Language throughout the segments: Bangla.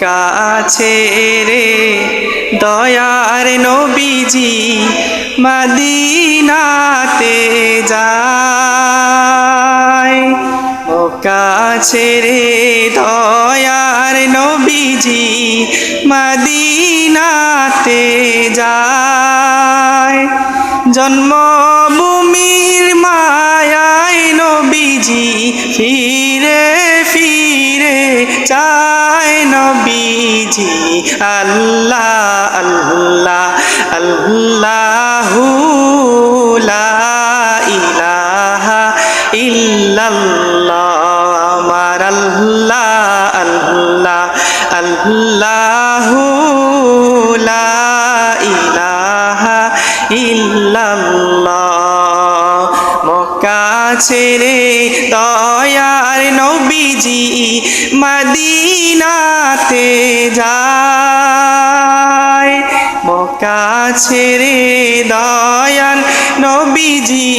মক্কা ছেড়ে দয়ার নবীজি মদিনাতে যায়। মক্কা রে দয়ার নবীজি মদিনাতে যায়। জন্মভূমির মায়ায় নবীজি ফিরে ফিরে চায় নবীজি আল্লাহ আল্লাহ আল্লাহ ইল্লাল্লাহ আমার আল্লাহ আল্লাহ আল্লাহু মক্কা ছেড়ে দয়ার নবীজি মদিনাতে যায়। মক্কা ছেড়ে দয়াল নবীজি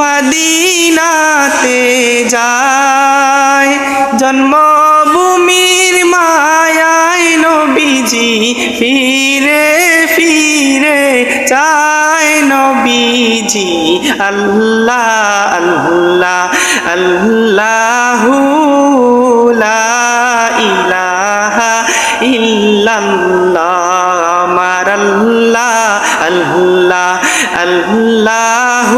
মদিনাতে যায়। জন্মভূমির মায়ায় নবীজি ফিরে ফিরে চায় দিয়েছি আল্লাহ আল্লাহ আল্লাহু ইলাহা ইল্লাল্লাহ আমার আল্লাহ আল্লাহ